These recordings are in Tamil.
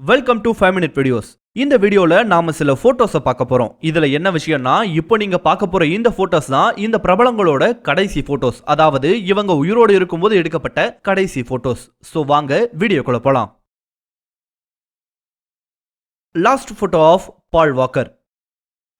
Welcome to five minute videos இந்த வீடியோவில் நாம சில ஃபோட்டோஸை பார்க்க போகிறோம் இதில் என்ன விஷயம்னா இப்போ நீங்கள் பார்க்க போகிற இந்த ஃபோட்டோஸ் தான் இந்த பிரபலங்களோட கடைசி ஃபோட்டோஸ் அதாவது இவங்க உயிரோடு இருக்கும்போது எடுக்கப்பட்ட கடைசி ஃபோட்டோஸ் ஸோ வாங்க வீடியோக்குள்ள போகலாம் last photo of Paul Walker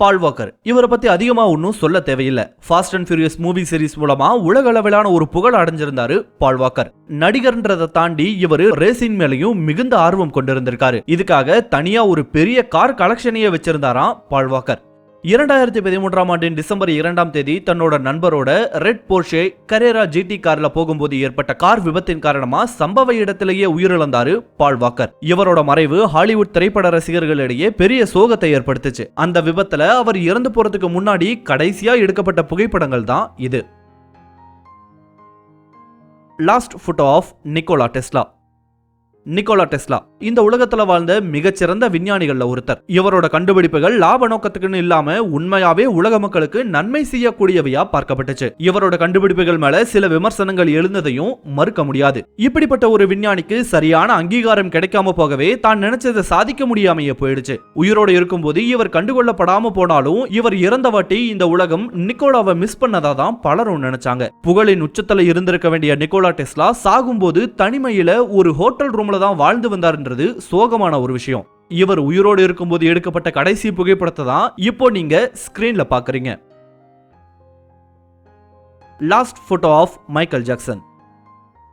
Paul Walker இவரை பத்தி அதிகமா ஒன்றும் சொல்ல தேவையில்லை. Fast and furious movie series மூலமா உலக அளவிலான ஒரு புகழ் அடைஞ்சிருந்தாரு பால் வாக்கர் நடிகர்ன்றதை தாண்டி இவர் ரேசிங் மேலையும் மிகுந்த ஆர்வம் கொண்டிருந்திருக்காரு. இதுக்காக தனியா ஒரு பெரிய கார் கலெக்ஷனையே வச்சிருந்தாராம் பால் வாக்கர் இரண்டாயிரத்தி பதிமூன்றாம் ஆண்டின் டிசம்பர் இரண்டாம் தேதி தன்னோட நண்பரோட ரெட் போர்ஷே கரேரா ஜிடி கார்ல போகும்போது ஏற்பட்ட கார் விபத்தின் காரணமா சம்பவ இடத்திலேயே உயிரிழந்தாரு பால் வாக்கர். இவரோட மறைவு ஹாலிவுட் திரைப்பட ரசிகர்களிடையே பெரிய சோகத்தை ஏற்படுத்துச்சு. அந்த விபத்துல அவர் இறந்து போறதுக்கு முன்னாடி கடைசியா எடுக்கப்பட்ட புகைப்படங்கள் தான் இது. Last photo of Nikola Tesla Nikola Tesla. இந்த உலகத்துல வாழ்ந்த மிகச்சிறந்த விஞ்ஞானிகள்ல ஒருத்தர். இவரோட கண்டுபிடிப்புகள் லாப நோக்கத்துக்குன்னு இல்லாம உண்மையாவே உலக மக்களுக்கு நன்மை செய்யக்கூடியவையா பார்க்கப்பட்டுச்சு. இவரோட கண்டுபிடிப்புகள் மேல சில விமர்சனங்கள் எழுந்ததையும் மறுக்க முடியாது. இப்படிப்பட்ட ஒரு விஞ்ஞானிக்கு சரியான அங்கீகாரம் கிடைக்காம போகவே தான் நினைச்சதை சாதிக்க முடியாமையே போயிடுச்சு. உயிரோடு இருக்கும்போது இவர் கண்டுகொள்ளப்படாம போனாலும் இவர் இறந்த வாட்டி இந்த உலகம் நிக்கோலாவை மிஸ் பண்ணதா தான் பலரும் நினைச்சாங்க. புகழின் உச்சத்துல இருந்திருக்க வேண்டிய நிக்கோலா டெஸ்லா சாகும்போது தனிமையில ஒரு ஹோட்டல் ரூம் ரூம்ல தான் வாழ்ந்து வந்தார்ன்றது சோகமான ஒரு விஷயம். இவர் உயிரோடு இருக்கும்போது எடுக்கப்பட்ட கடைசி புகைப்படத்தை தான் இப்போ நீங்க ஸ்கிரீன்ல பாக்குறீங்க. Last photo of Michael Jackson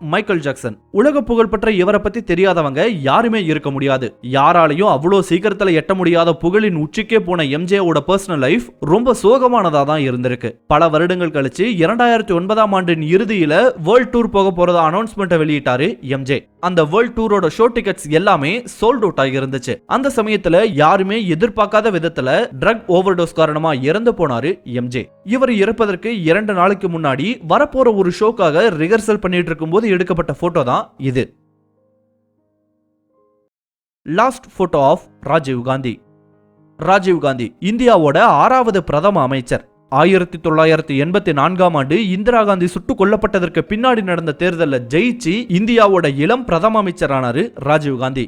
Michael Jackson உலக புகழ்பெற்ற இவரை பத்தி தெரியாதவங்க யாருமே இருக்க முடியாது. யாராலையும் அவ்வளோ சீக்கிரத்துல எட்ட முடியாத புகழின் உச்சிக்கே போன எம்ஜேவோட பர்சனல் லைஃப் ரொம்ப சோகமானதா தான் இருந்திருக்கு. பல வருடங்கள் கழிச்சு இரண்டாயிரத்தி ஒன்பதாம் ஆண்டின் இறுதியில வேர்ல்ட் டூர் போக போறதா அனௌன்ஸ்மெண்ட்டை வெளியிட்டாரு எம்ஜே அந்த வேர்ல்ட் டூரோட ஷோ டிக்கெட்ஸ் எல்லாமே சோல்ட் அவுட் ஆகி இருந்துச்சு. அந்த சமயத்துல யாருமே எதிர்பார்க்காத விதத்துல ட்ரக் ஓவர்டோஸ் காரணமா இறந்து போனாரு எம்ஜே இவர் இறப்பதற்கு இரண்டு நாளைக்கு முன்னாடி வரப்போற ஒரு ஷோக்காக ரிஹர்சல் பண்ணிட்டு இருக்கும்போது எடுக்கப்பட்ட போட்டோ தான் இது. Last photo of Rajiv Gandhi Rajiv Gandhi இந்தியாவோட ஆறாவது பிரதம அமைச்சர். ஆயிரத்தி தொள்ளாயிரத்தி எண்பத்தி நான்காம் ஆண்டு இந்திரா காந்தி சுட்டுக் கொல்லப்பட்டதற்கு பின்னாடி நடந்த தேர்தலில் ஜெயிச்சு இந்தியாவோட இளம் பிரதம அமைச்சரானாரு ராஜீவ் காந்தி.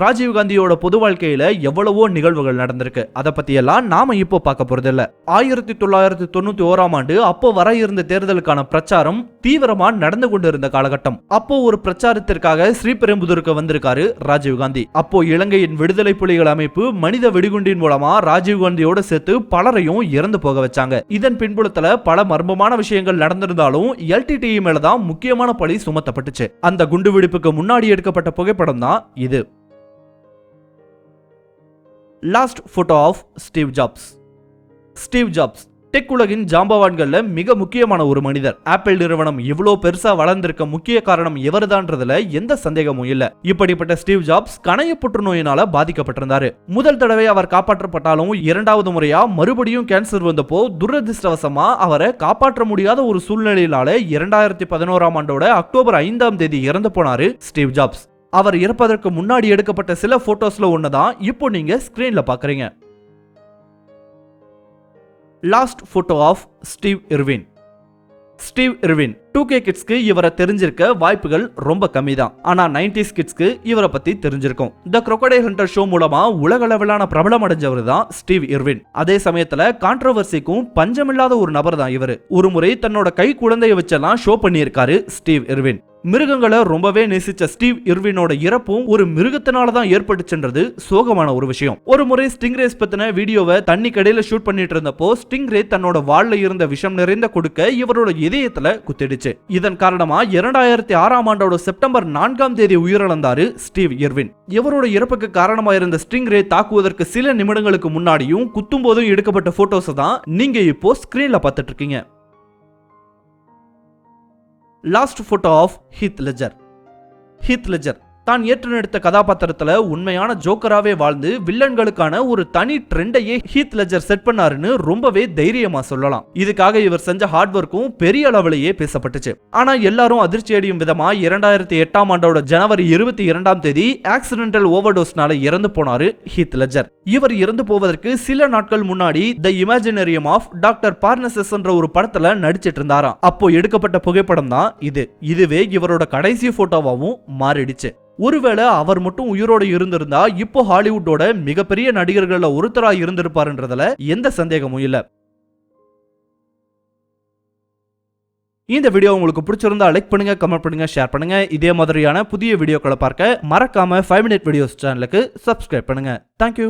ராஜீவ் காந்தியோட பொது வாழ்க்கையில எவ்வளவோ நிகழ்வுகள் நடந்திருக்கு. அதை பத்தி எல்லாம் நாம இப்போ பார்க்க போறதில்ல. ஆயிரத்தி தொள்ளாயிரத்தி தொண்ணூத்தி ஓராம் ஆண்டு அப்போ வர இருந்த தேர்தலுக்கான பிரச்சாரம் தீவிரமா நடந்து கொண்டிருந்த காலகட்டம். அப்போ ஒரு பிரச்சாரத்திற்காக ஸ்ரீபெரும்புதூருக்கு வந்திருக்காரு ராஜீவ் காந்தி. அப்போ இலங்கையின் விடுதலை புலிகள் அமைப்பு மனித வெடிகுண்டின் மூலமா ராஜீவ் காந்தியோட சேர்த்து பலரையும் இறந்து போக வச்சாங்க. இதன் பின்புலத்துல பல மர்மமான விஷயங்கள் நடந்திருந்தாலும் எல்டிடிஇ மேலதான் முக்கியமான பழி சுமத்தப்பட்டுச்சு. அந்த குண்டுவெடிப்புக்கு முன்னாடி எடுக்கப்பட்ட புகைப்படம் தான் இது. Last photo of Steve Jobs Steve Jobs tech உலகின் ஜாம்பவான்களில் மிக முக்கியமான ஒரு மனிதர். ஆப்பிள் நிறுவனம் இவ்வளோ பெருசாக வளர்ந்திருக்க முக்கிய காரணம் இவர்தான்றதுல எந்த சந்தேகமும் இல்லை. இப்படிப்பட்ட ஸ்டீவ் ஜாப்ஸ் கணைய புற்றுநோயினால பாதிக்கப்பட்டிருந்தாரு. முதல் தடவை அவர் காப்பாற்றப்பட்டாலும் இரண்டாவது முறையா மறுபடியும் கேன்சர் வந்தப்போ துரதிருஷ்டவசமா அவரை காப்பாற்ற முடியாத ஒரு சூழ்நிலையினால இரண்டாயிரத்தி பதினோராம் ஆண்டோட அக்டோபர் ஐந்தாம் தேதி இறந்து போனாரு ஸ்டீவ் ஜாப்ஸ் அவர் இறப்பதற்கு முன்னாடி எடுக்கப்பட்ட சில போட்டோஸ்ல ஒன்று தான் இப்போ நீங்க ஸ்கிரீன்ல பாக்குறீங்க last photo of Steve Irwin Steve Irwin two K கிட்ஸ்க்கு இவரை தெரிஞ்சிருக்க வாய்ப்புகள் ரொம்ப கம்மி தான் ஆனா நைன்டிஸ் கிட்ஸ்க்கு இவரை பத்தி தெரிஞ்சிருக்கும். த crocodile ஹண்டர் ஷோ மூலமா உலக அளவிலான பிரபலம் அடைஞ்சவர் தான் ஸ்டீவ் இர்வின் அதே சமயத்துல கான்ட்ரவர்சிக்கும் பஞ்சமில்லாத ஒரு நபர் தான் இவர். ஒரு முறை தன்னோட கை குழந்தையை வச்செல்லாம் ஷோ பண்ணியிருக்காரு ஸ்டீவ் இர்வின் மிருகங்களை ரொம்பவே நேசிச்ச ஸ்டீவ் இர்வினோட இறப்பும் ஒரு மிருகத்தினால தான் ஏற்பட்டுச்சுன்றது சோகமான ஒரு விஷயம். ஒரு முறை ஸ்டிங்ரேஸ் பத்தின வீடியோவை தண்ணி கடையில ஷூட் பண்ணிட்டு இருந்தப்போ ஸ்டிங்ரே தன்னோட வாள்ல இருந்த விஷம் நிறைந்த கொடுக்க இவரோட இதயத்துல குத்திடுச்சு. இதன் காரணமா இரண்டாயிரத்தி ஆறாம் ஆண்டோட செப்டம்பர் நான்காம் தேதி உயிரிழந்தாரு ஸ்டீவ் இர்வின். இவரோட இறப்புக்கு காரணமா இருந்த ஸ்டிங்ரே தாக்குவதற்கு சில நிமிடங்களுக்கு முன்னாடியும் குத்தும் போதும் எடுக்கப்பட்ட போட்டோஸ் தான் நீங்க இப்போ ஸ்கிரீன்ல பார்த்துட்டு இருக்கீங்க. Last photo of Heath Ledger Heath Ledger தான் ஏற்று நடித்த கதாபாத்திரத்துல உண்மையான ஜோக்கராவே வாழ்ந்து வில்லன்களுக்கான ஒரு தனி ட்ரெண்டையே ஹீத் லெஜர் செட் பண்ணாருன்னு ரொம்பவே தைரியமா சொல்லலாம். இதுக்காக இவர் செஞ்ச ஹார்ட் ஒர்க்கும் பெரிய அளவிலேயே பேசப்பட்டுச்சு. ஆனா எல்லாரும் அதிர்ச்சி அடையும் விதமா இரண்டாயிரத்தி எட்டாம் ஆண்டோட ஜனவரி இருபத்தி இரண்டாம் தேதி ஆக்சிடென்டல் ஓவர்டோஸ்னால இறந்து போனாரு ஹீத் லெஜர். இவர் இறந்து போவதற்கு சில நாட்கள் முன்னாடி த இமேஜினரியம் ஆஃப் டாக்டர் பார்னசஸ் என்ற ஒரு படத்துல நடிச்சிட்டு இருந்தாராம். அப்போ எடுக்கப்பட்ட புகைப்படம் தான் இது. இதுவே இவரோட கடைசி போட்டோவாகவும் மாறிடுச்சு. ஒருவேளை அவர் மட்டும் உயிரோட இருந்திருந்தா இப்போ ஹாலிவுட்டோட மிகப்பெரிய நடிகர்கள்ல ஒருத்தரா இருந்திருப்பாருன்றதுல எந்த சந்தேகமும் இல்லை. இந்த வீடியோ உங்களுக்கு பிடிச்சிருந்தா லைக் பண்ணுங்க கமெண்ட் பண்ணுங்க ஷேர் பண்ணுங்க. இதே மாதிரியான புதிய வீடியோக்களை பார்க்க மறக்காம ஃபைவ் மினிட் வீடியோஸ் சேனலுக்கு சப்ஸ்கிரைப் பண்ணுங்க. Thank you